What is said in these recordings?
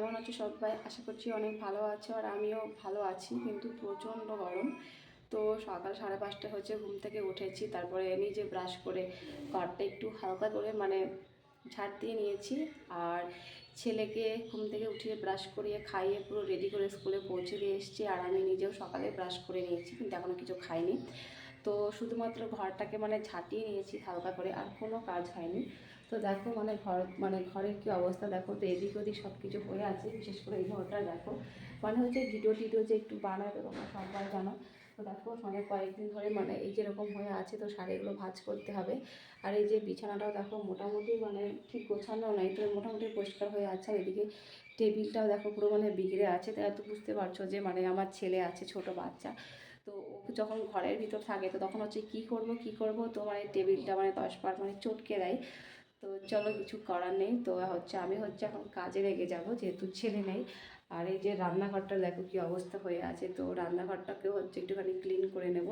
কেমন আছো সবাই আশা করছি অনেক ভালো আছো আর আমিও ভালো আছি, কিন্তু প্রচণ্ড গরম। তো সকাল সাড়ে পাঁচটা হচ্ছে ঘুম থেকে উঠেছি, তারপরে নিজে ব্রাশ করে ঘরটা একটু হালকা করে মানে ঝাড় দিয়ে নিয়েছি। আর ছেলেকে ঘুম থেকে উঠিয়ে ব্রাশ করিয়ে খাইয়ে পুরো রেডি করে স্কুলে পৌঁছে দিয়ে এসেছি আর আমি নিজেও সকালে ব্রাশ করে নিয়েছি, কিন্তু এখনও কিছু খাইনি। তো শুধুমাত্র ঘরটাকে মানে ঝাঁটিয়ে নিয়েছি হালকা করে, আর কোনো কাজ হয়নি। তো দেখো মানে ঘর মানে ঘরের কি অবস্থা দেখো তো এদিক ওদিক সব কিছু হয়ে আছে, বিশেষ করে এই ঘরটা দেখো। মানে হচ্ছে ভিডিও টিডিও যে একটু বানাবে তোমরা সবাই জানো। তো দেখো মানে কয়েকদিন ধরে মানে এই যেরকম হয়ে আছে তো শাড়িগুলো ভাঁজ করতে হবে। আর এই যে বিছানাটাও দেখো মোটামুটি মানে ঠিক গোছানো নয় তো মোটামুটি পরিষ্কার হয়ে আছে। আর এদিকে টেবিলটাও দেখো পুরো মানে বিগড়ে আছে। তাই তো বুঝতে পারছ যে মানে আমার ছেলে আছে, ছোট বাচ্চা। তো ও যখন ঘরের ভিতর থাকে তো তখন হচ্ছে কি করব কি করব? তো মানে টেবিলটা মানে দশ বার মানে চটকে দেয়। তো চলো কিছু করার নেই, তো হচ্ছে আমি হচ্ছে এখন কাজে লেগে যাব, যেহেতু ছেলে নেই। আর এই যে রান্নাঘরটা দেখো কি অবস্থা হয়ে আছে, তো রান্নাঘরটাকেও হচ্ছে একটুখানি ক্লিন করে নেব।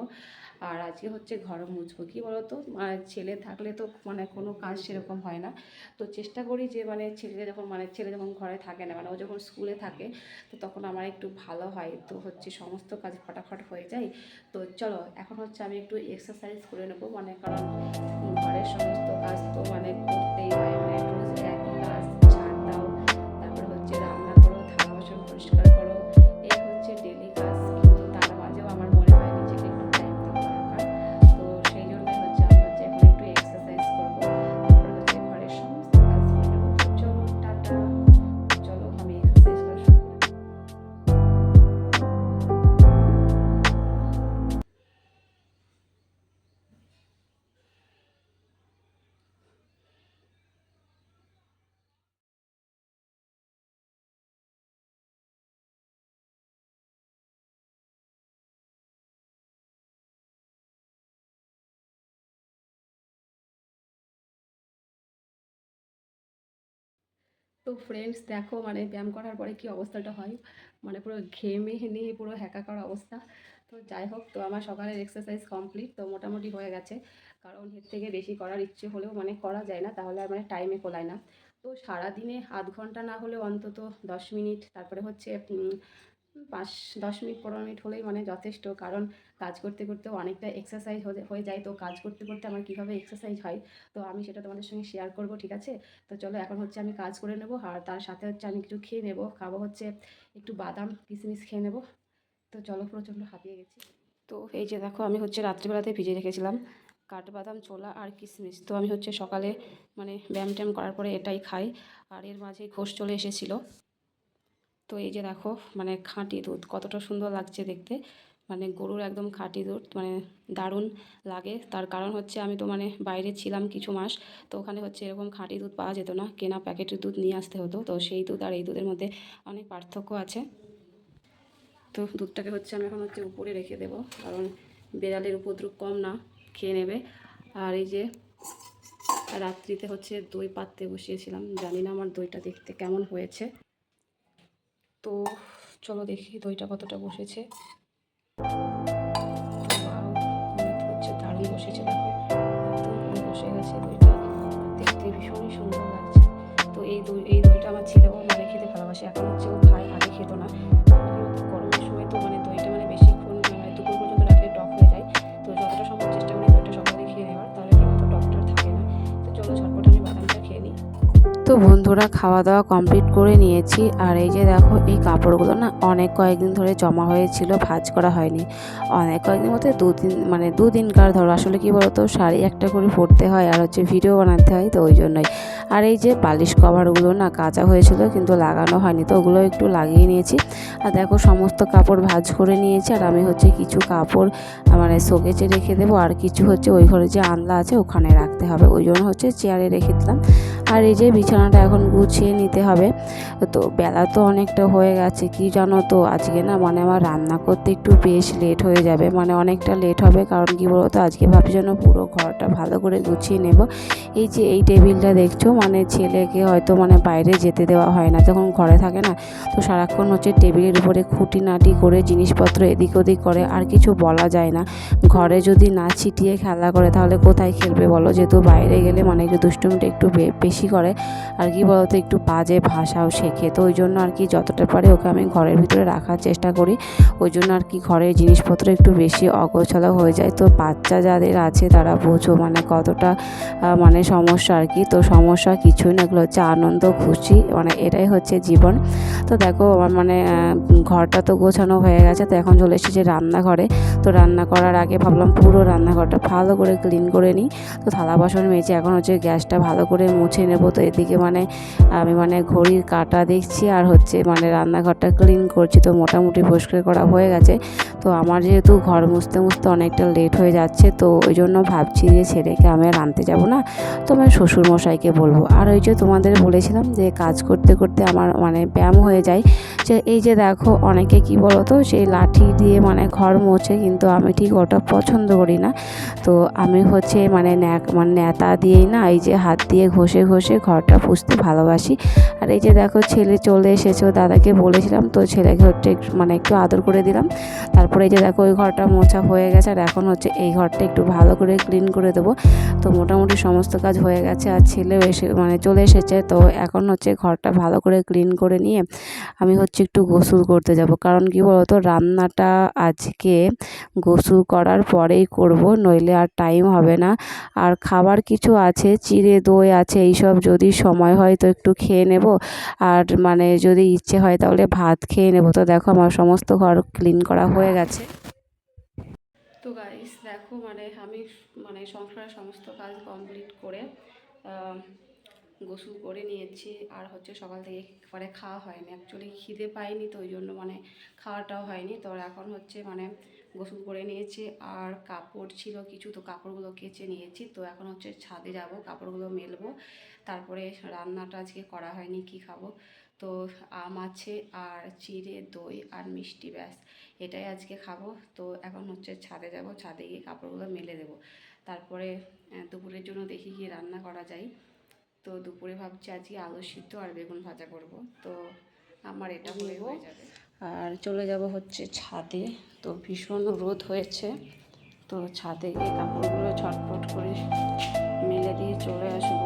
আর আজকে হচ্ছে ঘর মুছবো। কী বলো তো মানে ছেলে থাকলে তো মানে কোনো কাজ সেরকম হয় না। তো চেষ্টা করি যে মানে ছেলে যখন মানে ছেলে যখন ঘরে থাকে না মানে ও যখন স্কুলে থাকে, তো তখন আমার একটু ভালো হয়। তো হচ্ছে সমস্ত কাজ ফটাফট হয়ে যায়। তো চলো, এখন হচ্ছে আমি একটু এক্সারসাইজ করে নেব। মানে কারণ ঘরের সমস্ত কাজ তো মানে করতেই হয়। তো ফ্রেন্ডস দেখো মানে ব্যায়াম করার পরে কি অবস্থাটা হয়? মানে পুরো ঘেমে নিয়ে পুরো হ্যাকাকার অবস্থা। তো যাই হোক, তো আমার সকালের এক্সারসাইজ কমপ্লিট তো মোটামুটি হয়ে গেছে। কারণ এর থেকে বেশি করার ইচ্ছে হলেও মানে করা যায় না, তাহলে আর মানে টাইমে কোলায় না। তো সারাদিনে আধ ঘণ্টা না হলেও অন্তত দশ মিনিট, তারপরে হচ্ছে পাঁচ, দশ মিনিট, পনেরো মিনিট হলেই মানে যথেষ্ট। কারণ কাজ করতে করতেও অনেকটা এক্সারসাইজ হয়ে যায়। তো কাজ করতে করতে আমার কীভাবে এক্সারসাইজ হয়, তো আমি সেটা তোমাদের সঙ্গে শেয়ার করব, ঠিক আছে? তো চলো, এখন হচ্ছে আমি কাজ করে নেব। আর তার সাথে হচ্ছে আমি একটু খেয়ে নেব। খাব হচ্ছে একটু বাদাম, কিশমিশ খেয়ে নেব। তো চলো, প্রচণ্ড হাঁপিয়ে গেছি। তো এই যে দেখো, আমি হচ্ছে রাত্রিবেলাতে ভিজে রেখেছিলাম কাঠবাদাম, ছোলা আর কিশমিশ। তো আমি হচ্ছে সকালে মানে ব্যায়াম ট্যায়াম করার পরে এটাই খাই। আর এর মাঝে ঘোষ চলে এসেছিল। তো এই যে দেখো মানে খাঁটি দুধ, কতটা সুন্দর লাগছে দেখতে। মানে গরুর একদম খাঁটি দুধ মানে দারুণ লাগে। তার কারণ হচ্ছে আমি তো মানে বাইরে ছিলাম কিছু মাস, তো ওখানে হচ্ছে এরকম খাঁটি দুধ পাওয়া যেত না। কেনা প্যাকেটের দুধ নিয়ে আসতে হতো, তো সেই দুধ আর এই দুধের মধ্যে অনেক পার্থক্য আছে। তো দুধটাকে হচ্ছে আমি এখন হচ্ছে উপরে রেখে দেবো, কারণ বেড়ালের উপদ্রব কম না, খেয়ে নেবে। আর এই যে রাত্রিতে হচ্ছে দই পাততে বসিয়েছিলাম, জানি না আমার দইটা দেখতে কেমন হয়েছে। তো চলো দেখি দইটা কতটা বসেছে। তো বন্ধুরা খাওয়া দাওয়া কমপ্লিট করে নিয়েছি। আর এই যে দেখো, এই কাপড়গুলো না অনেক কয়েকদিন ধরে জমা হয়েছিল, ভাঁজ করা হয়নি। অনেক কয়েকদিন মধ্যে দুদিন মানে দুদিনকার ধরো। আসলে কি বলতো, শাড়ি একটা করে পরতে হয় আর হচ্ছে ভিডিও বানাতে হয়, তো ওই জন্যই। আর এই যে বালিশ কভারগুলো না কাঁচা হয়েছিল, কিন্তু লাগানো হয়নি, তো ওগুলো একটু লাগিয়ে নিয়েছি। আর দেখো, সমস্ত কাপড় ভাঁজ করে নিয়েছি। আর আমি হচ্ছে কিছু কাপড় মানে শোকেজে রেখে দেবো। আর কিছু হচ্ছে ওই ঘরে যে আনলা আছে, ওখানে রাখতে হবে। ওই জন্য হচ্ছে চেয়ারে রেখে দিলাম। আর এই যে বিছানাটা এখন গুছিয়ে নিতে হবে। তো বেলা তো অনেকটা হয়ে গেছে, কি জানো তো? আজকে না মানে আমার রান্না করতে একটু বেশ লেট হয়ে যাবে মানে অনেকটা লেট হবে। কারণ কি বলো তো আজকে ভাবছি যেন পুরো ঘরটা ভালো করে গুছিয়ে নেব। এই যে এই টেবিলটা দেখছ? মানে ছেলেকে হয়তো মানে বাইরে যেতে দেওয়া হয় না, যখন ঘরে থাকে না। তো সারাক্ষণ হচ্ছে টেবিলের উপরে খুঁটিনাটি করে জিনিসপত্র এদিক ওদিক করে, আর কিছু বলা যায় না। ঘরে যদি না ছিটিয়ে খেলা করে, তাহলে কোথায় খেলবে বলো? যেহেতু বাইরে গেলে মানে একটু দুষ্টুমিটা একটু বে- বেশি করে। আর কি বলতো, একটু বাজে ভাষাও শেখে। তো ওই জন্য আর কি যতটা পারে ওকে আমি ঘরের ভিতরে রাখার চেষ্টা করি। ওই জন্য আর কি ঘরের জিনিসপত্র একটু বেশি অগোছালো হয়ে যায়। তো বাচ্চা যাদের আছে তারা বোঝো মানে কতটা মানে সমস্যা আর কি। তো সমস্যা কিছুই না, এগুলো হচ্ছে আনন্দ, খুশি মানে এটাই হচ্ছে জীবন। তো দেখো, আমার মানে ঘরটা তো গোছানো হয়ে গেছে, তো এখন চলে এসেছি রান্নাঘরে। তো রান্না করার আগে ভাবলাম পুরো রান্নাঘরটা ভালো করে ক্লিন করে নিই। তো থালা বাসন মেজে এখন হচ্ছে গ্যাসটা ভালো করে মুছে নেব। তো এদিকে মানে আমি মানে ঘড়ির কাটা দেখছি আর হচ্ছে মানে রান্নাঘরটা ক্লিন করছি। তো মোটামুটি পরিষ্কার করা হয়ে গেছে। তো আমার যেহেতু ঘর মুছতে মুছতে অনেকটা লেট হয়ে যাচ্ছে, তো ওই জন্য ভাবছি যে ছেলেকে আমি আর আনতে যাব না। তো আমার শ্বশুরমশাইকে বলব। আর ওই যে তোমাদের বলেছিলাম যে কাজ করতে করতে আমার মানে ব্যায়াম হয়ে যায়। যে এই যে দেখো, অনেকে কি বলো তো সেই লাঠি দিয়ে মানে ঘর মোছে, কিন্তু আমি ঠিক ওটা পছন্দ করি না। তো আমি হচ্ছে মানে ন্যাক মানে নেতা দিয়েই না, এই যে হাত দিয়ে ঘষে ঘষে ঘরটা পুষতে ভালোবাসি। আর এই যে দেখো ছেলে চলে এসেছে, ও দাদাকে বলেছিলাম, তো ছেলেকে হচ্ছে মানে একটু আদর করে দিলাম। তারপরে এই যে দেখো ওই ঘরটা মোছা হয়ে গেছে, আর এখন হচ্ছে এই ঘরটা একটু ভালো করে ক্লিন করে দেবো। তো মোটামুটি সমস্ত কাজ হয়ে গেছে, আর ছেলেও এসে মানে চলে এসেছে, তো এখন হচ্ছে ঘরটা ভালো করে ক্লিন করে নিয়ে আমি হচ্ছে একটু গোসল করতে যাব। কারণ কি বলতো, রান্নাটা আজকে গোসল করার পরেই করব, নইলে আর টাইম হবে না। আর খাবার কিছু আছে, চিড়ে দই আছে, এইসব যদি সময় হয় তো একটু খেয়ে নেব। আর মানে যদি ইচ্ছে হয় তাহলে ভাত খেয়ে নেব। তো দেখো আমার সমস্ত ঘর ক্লিন করা হয়ে গেছে। তো গাইস দেখো মানে আমি মানে সংসারের সমস্ত কাজ কমপ্লিট করে গোসল করে নিয়েছি। আর হচ্ছে সকাল থেকে পরে খাওয়া হয়নি। অ্যাকচুয়ালি খিদে পাইনি তো ওই জন্য মানে খাওয়াটাও হয়নি। তো এখন হচ্ছে মানে গোসল করে নিয়েছি আর কাপড় ছিল কিছু তো কাপড়গুলো কেচে নিয়েছি। তো এখন হচ্ছে ছাদে যাব কাপড়গুলো মেলবো। তারপরে রান্নাটা আজকে করা হয়নি কি খাব? তো আম আছে আর চিড়ে দই আর মিষ্টি ব্যাস। এটাই আজকে খাব। তো এখন হচ্ছে ছাদে যাব ছাদে গিয়ে কাপড়গুলো মেলে দেবো। তারপরে দুপুরের জন্য দেখি গিয়ে রান্না করা যায়। তো দুপুরে ভাবছি আজকে আলু সিদ্ধ আর বেগুন ভাজা করব। তো আমার এটা হয়ে যাবে। আর চলে যাব হচ্ছে ছাদে। তো ভীষণ রোদ হয়েছে। তো ছাদে গিয়ে কাপড়গুলো ছটফট করে মেলে দিয়ে চলে আসব।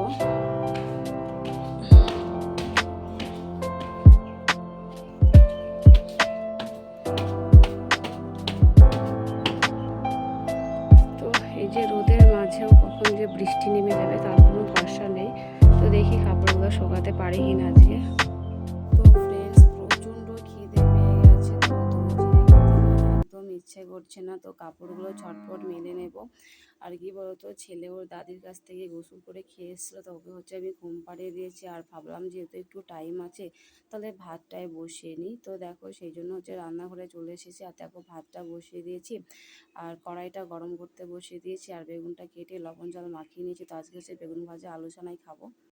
তো এই যে রোদের মাঝেও কখন যে বৃষ্টি নেমে যাবে তার কোনো ভরসা নেই। তো দেখি কাপড়গুলো শোকাতে পারি কি না আজকে। ইচ্ছে করছে না, তো কাপড়গুলো ছটফট মেলে নেব। আর কি বলতো, ছেলে ওর দাদির কাছ থেকে গোসল করে খেয়ে এসেছিল, তো ওকে হচ্ছে আমি ঘুম পাড়িয়ে দিয়েছি। আর ভাবলাম যেহেতু একটু টাইম আছে, তাহলে ভাতটায় বসিয়ে নিই। তো দেখো, সেই জন্য হচ্ছে রান্নাঘরে চলে এসেছি। আর দেখো, ভাতটা বসিয়ে দিয়েছি। আর কড়াইটা গরম করতে বসিয়ে দিয়েছি। আর বেগুনটা কেটে লবণ জল মাখিয়ে নিয়েছি। তো আজকে হচ্ছে বেগুন ভাজা, আলু সানাই খাব।